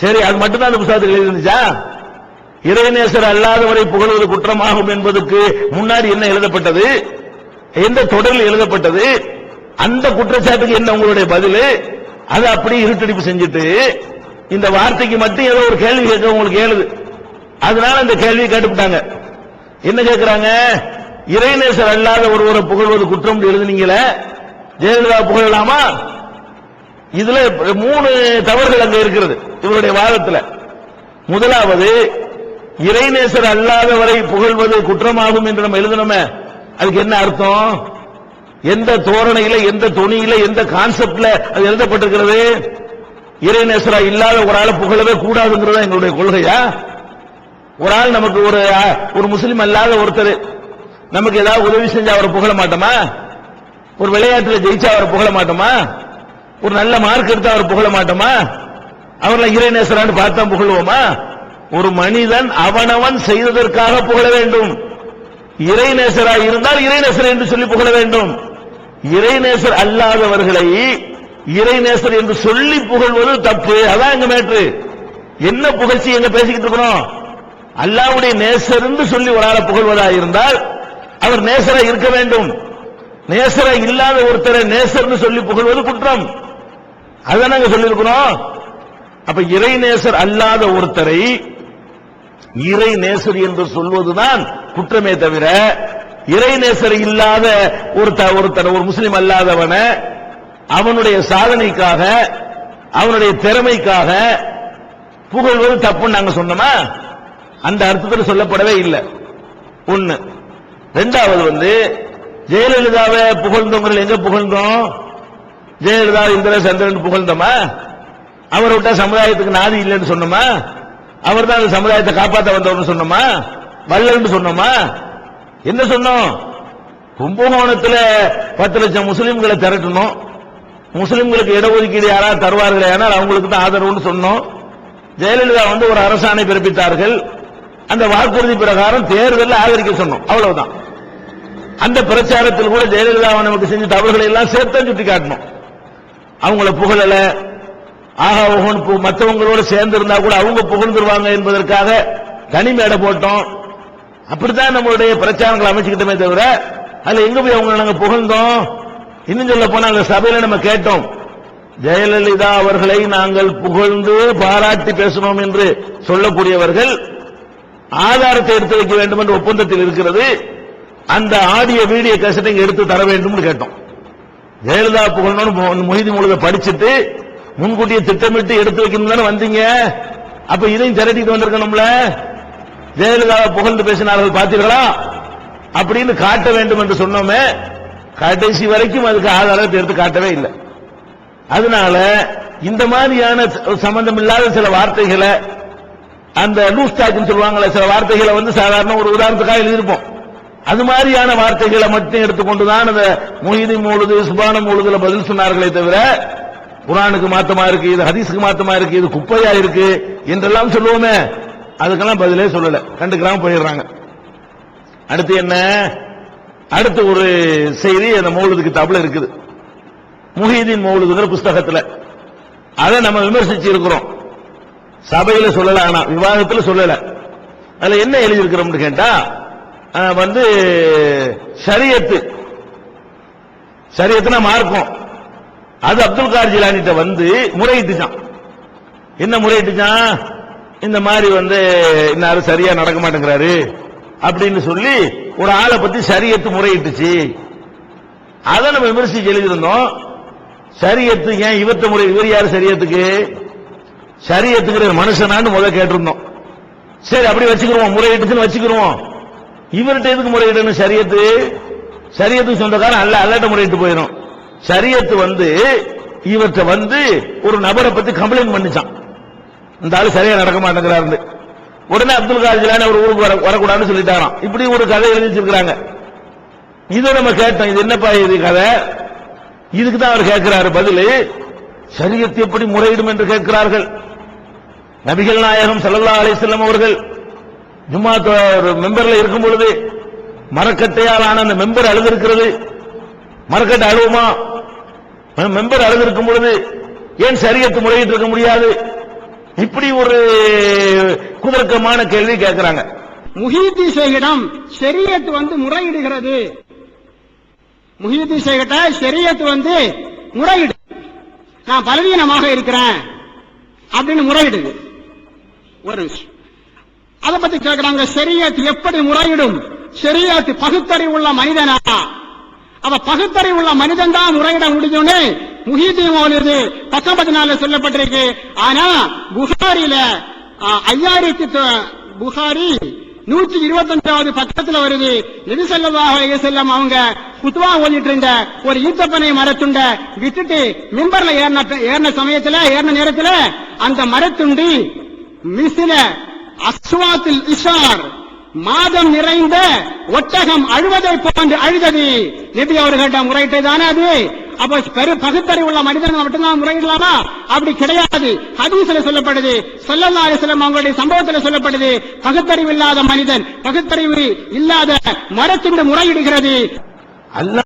சரி அது மட்டும்தான் அந்த புஸ்தகத்தில் எழுதிருந்துச்சா இறைநேசர் அல்லாதவரை புகழ்வது குற்றமாகும் என்பதற்கு முன்னாடி என்ன எழுதப்பட்டது? எந்த தொடரில் எழுதப்பட்டது? அந்த குற்றச்சாட்டுக்கு என்ன உங்களுடைய பதில்? அதை அப்படியே இருட்டடிப்பு செஞ்சுட்டு இந்த வார்த்தைக்கு மட்டும் ஏதோ ஒரு கேள்வி கேட்க உங்களுக்கு ஏழுது. அதனால அந்த கேள்வியை கேட்டுவிட்டாங்க என்ன கேட்கிறாங்க இறைநேசர் அல்லாத ஒருவரை புகழ்வது குற்றம் எழுதுனீங்களே. ஜெயலலிதா புகழலாமா? இதுல மூணு தவறுகள் அங்க இருக்கிறது இவருடைய வாதத்தில். முதலாவது இறைநேசர் அல்லாதவரை புகழ்வது குற்றமாகும் என்று நம்ம எழுதணுமே. அதுக்கு என்ன அர்த்தம்? எந்த தோரணையில எந்த துணியில எந்த கான்செப்ட்ல அது எழுதப்பட்டிருக்கிறது? இறைநேசரா இல்லாத ஒரு ஆளை புகழவே கூடாதுங்கிறதா எங்களுடைய கொள்கையா? ஒரு ஆள் நமக்கு ஒரு ஒரு முஸ்லீம் அல்லாத ஒருத்தர் நமக்கு ஏதாவது உதவி செஞ்சா அவரை புகழ மாட்டோமா? ஒரு விளையாட்டுல ஜெயிச்சா அவரை புகழ மாட்டோமா? ஒரு நல்ல மார்க் எடுத்து அவர் புகழ மாட்டோமா? அவர்லாம் இறைநேசரான்னு பார்த்தா புகழுவோமா? ஒரு மனிதன் அவனவன் செய்ததற்காக புகழ வேண்டும். இறைநேசராக இருந்தால் இறைநேசர் என்று சொல்லி புகழ வேண்டும். இறைநேசர் அல்லாதவர்களை இறைநேசர் என்று சொல்லி புகழ்வது தப்பு. அதான் எங்க மேட்ரு. என்ன புகழ்ச்சி எங்க பேசிக்கிட்டு இருக்கிறோம்? அல்லாவுடைய நேசர் என்று சொல்லி ஒரு ஆளை புகழ்வதா இருந்தால் அவர் நேசரா இருக்க வேண்டும். நேசரா இல்லாத ஒருத்தரை நேசர்னு சொல்லி புகழ்வது குற்றம். அதுதான் நாங்க சொல்லியிருக்கிறோம் அப்ப இறை நேசர் அல்லாத ஒருத்தரை இறை நேசர் என்று சொல்வதுதான் குற்றமே தவிர இறை நேசர் இல்லாத ஒருத்த ஒருத்தர் ஒரு முஸ்லீம் அல்லாதவன அவனுடைய சாதனைக்காக அவனுடைய திறமைக்காக புகழ்வது தப்புன்னு நாங்க சொன்னோமா? அந்த அர்த்தத்தில் சொல்லப்படவே இல்லை. ஒண்ணு. ரெண்டாவது வந்து ஜெயலலிதாவை புகழ்ந்தவங்க எங்க புகழ்ந்தோம்? ஜெயலலிதா இந்திர சந்திரன் புகழ்ந்தோமா? அவரை விட்டா சமுதாயத்துக்கு நாதி இல்லைன்னு சொன்னோமா? அவர் தான் அந்த சமுதாயத்தை காப்பாற்ற வந்தவர்னு சொன்னோமா? வல்லன்னு சொன்னோமா? என்ன சொன்னோம்? கும்பகோணத்தில் பத்து லட்சம் முஸ்லீம்களை திரட்டணும். முஸ்லீம்களுக்கு இடஒதுக்கீடு யாராவது தருவார்கள்? ஆனால் அவங்களுக்கு தான் ஆதரவுன்னு சொன்னோம். ஜெயலலிதா வந்து ஒரு அரசாணை பிறப்பித்தார்கள். அந்த வாக்குறுதி பிரகாரம் தேர்தலில் ஆதரிக்க சொன்னோம். அவ்வளவுதான். அந்த பிரச்சாரத்தில் கூட ஜெயலலிதா நமக்கு செஞ்ச தவறுகளை எல்லாம் சேர்த்து சுட்டி காட்டணும் அவங்கள புகழல. ஆகா ஓஹோன்னு பு- மற்றவங்களோட சேர்ந்து இருந்தா கூட அவங்க புகழ்ந்துருவாங்க என்பதற்காக தனி மேடை போட்டோம். அப்படித்தான் நம்மளுடைய பிரச்சாரங்களை அமைச்சுக்கிட்டோமே தவிர அதுல எங்க போய் அவங்களை நாங்க புகழ்ந்தோம்? இன்னும் சொல்ல போனா அந்த சபையில நம்ம கேட்டோம். ஜெயலலிதா அவர்களை நாங்கள் புகழ்ந்து பாராட்டி பேசணும் என்று சொல்லக்கூடியவர்கள் ஆதாரத்தை எடுத்து வைக்க வேண்டும் என்று ஒப்பந்தத்தில் இருக்கிறது. அந்த ஆடியோ வீடியோ கேசட்டை எடுத்து தர வேண்டும்னு கேட்டோம். ஜெயலலிதா புகழணும்னு மொய்தி முழுத படிச்சுட்டு முன்கூட்டியே திட்டமிட்டு எடுத்து வைக்கணும் வந்தீங்க? அப்ப இதையும் திரட்டிட்டு வந்திருக்கணும்ல? ஜெயலலிதாவை புகழ்ந்து பேசினார்கள் பார்த்தீர்களா? அப்படின்னு காட்ட வேண்டும் என்று சொன்னோமே கடைசி வரைக்கும் அதுக்கு ஆதாரத்தை எடுத்து காட்டவே இல்லை. அதனால இந்த மாதிரியான சம்பந்தம் இல்லாத சில வார்த்தைகளை அந்த லூஸ் டாக்னு சொல்லுவாங்கல்ல சில வார்த்தைகளை வந்து சாதாரண ஒரு உதாரணத்துக்காக எழுதியிருப்போம். அது மாதிரியான வார்த்தைகளை மட்டும் எடுத்துக்கொண்டுதான் அந்த மொஹிதி மூழுது சுபான மூழுதுல பதில் சொன்னார்களே தவிர குரானுக்கு மாத்தமா இருக்கு இது ஹதீஸுக்கு மாத்தமா இருக்கு இது குப்பையா இருக்கு என்றெல்லாம் சொல்லுவோமே. அதுக்கெல்லாம் பதிலே சொல்லல. கண்டுக்கிறாம போயிடுறாங்க. அடுத்து என்ன? அடுத்து ஒரு செய்தி அந்த மௌலுதுக்கு தபல இருக்குது. முஹீதீன் மௌலதுங்கிற புஸ்தகத்துல. அதை நம்ம விமர்சிச்சு இருக்கிறோம். சபையில சொல்லல ஆனா விவாதத்தில் சொல்லல. அதுல என்ன எழுதியிருக்கிறோம்னு கேட்டா வந்து சரியத்து. சரியத்துனா மார்க்கம். அது அப்துல் கார் ஜிலானிட்ட வந்து முறையிட்டுச்சான் என்ன முறையிட்டுச்சான் இந்த மாதிரி வந்து இன்னாரு சரியா நடக்க மாட்டேங்கிறாரு அப்படின்னு சொல்லி ஒரு ஆளை பத்தி சரியத்து முறையிட்டுச்சு. அதை நம்ம விமர்சிச்சு எழுதியிருந்தோம். சரியத்து ஏன் இவத்த முறை இவர் யார் சரியத்துக்கு? சரியத்துங்கிற மனுஷனான்னு முதல்ல கேட்டிருந்தோம். சரி அப்படி வச்சுக்கிருவோம் முறையிட்டுச்சுன்னு வச்சுக்கிறோம் இவர்கிட்ட எதுக்கு முறையிடணும்? சரியத்து? சரியத்துக்கு சொந்தக்காரன் அல்ல அல்லாட்ட முறையிட்டு போயிடும் சரியத்து வந்து இவர்கிட்ட வந்து ஒரு நபரை பத்தி கம்ப்ளைண்ட் பண்ணிச்சான். இந்த ஆளு சரியா நடக்க மாட்டேங்கிறாரு உடனே அப்துல் கார் ஒரு ஊருக்கு வர வரக்கூடாதுன்னு சொல்லிட்டாராம். இப்படி ஒரு கதை எழுதி இதை நம்ம கேட்டோம் இது என்னப்பா இது கதை? இதுக்கு தான் அவர் கேட்கிறாரு பதில் சரியத்து எப்படி முறையிடும் என்று கேட்கிறார்கள்? நபிகள் நாயகம் ஸல்லல்லாஹு அலைஹி அவர்கள் ஜும்மா மெம்பர்ல இருக்கும் பொழுது மரக்கட்டையால் ஆன அந்த மெம்பர் அழுதிருக்கிறது. மரக்கட்டை அழுவுமா? மெம்பர் அழுதிருக்கும் பொழுது ஏன் சரியத்து முறையிட்டு இருக்க முடியாது? இப்படி ஒரு குதர்க்கமான கேள்வி கேட்கிறாங்க. முஹீதி சேகிடம் ஷரியத் வந்து முறையிடுகிறது. முஹீதி சேகிட்ட ஷரியத் வந்து முறையிடு. நான் பலவீனமாக இருக்கிறேன் அப்படின்னு முறையிடுது. ஒரு விஷயம் அதை பத்தி கேட்கிறாங்க சரியாத்து எப்படி முறையிடும்? ஷரியத் பகுத்தறிவுள்ள மனிதனா? அவ பகுத்தறிவுள்ள மனிதன் தான் முறையிட முடியும்னு முஹிதீன் மௌலிது பத்தொன்பத்தி நாள்ல சொல்லப்பட்டிருக்கு. ஆனா புகாரில ஐயாயிரத்தி தொ- புகாரி நூற்றி இருபத்தஞ்சாவது பக்கத்துல வருது. நபி ஸல்லல்லாஹு அலைஹி அவங்க குத்வா ஓடிட்டு இருந்த ஒரு ஈத்தப்பனை மரத்துண்ட விட்டுட்டு மிம்பர்ல ஏறின ஏறின சமயத்துல ஏறின நேரத்துல அந்த மரத்துண்டி மிசில அஸ்வாத்தில் இஷார் மாதம் நிறைந்த ஒட்டகம் அழுவதை போன்று அழுதது. நபி அவர்களிடம் முறையிட்டு தானே அது? அப்ப பெரு பகுத்தறிவுள்ள மனிதன் மட்டும்தான் முறையிடலாமா? அப்படி கிடையாது. ஹதீஸ்ல சொல்லப்படுது ஸல்லல்லாஹு அலைஹி அவங்களுடைய சம்பவத்துல சொல்லப்படுது பகுத்தறிவு இல்லாத மனிதன் பகுத்தறிவு இல்லாத மரத்துண்டு முறையிடுகிறது. அல்ல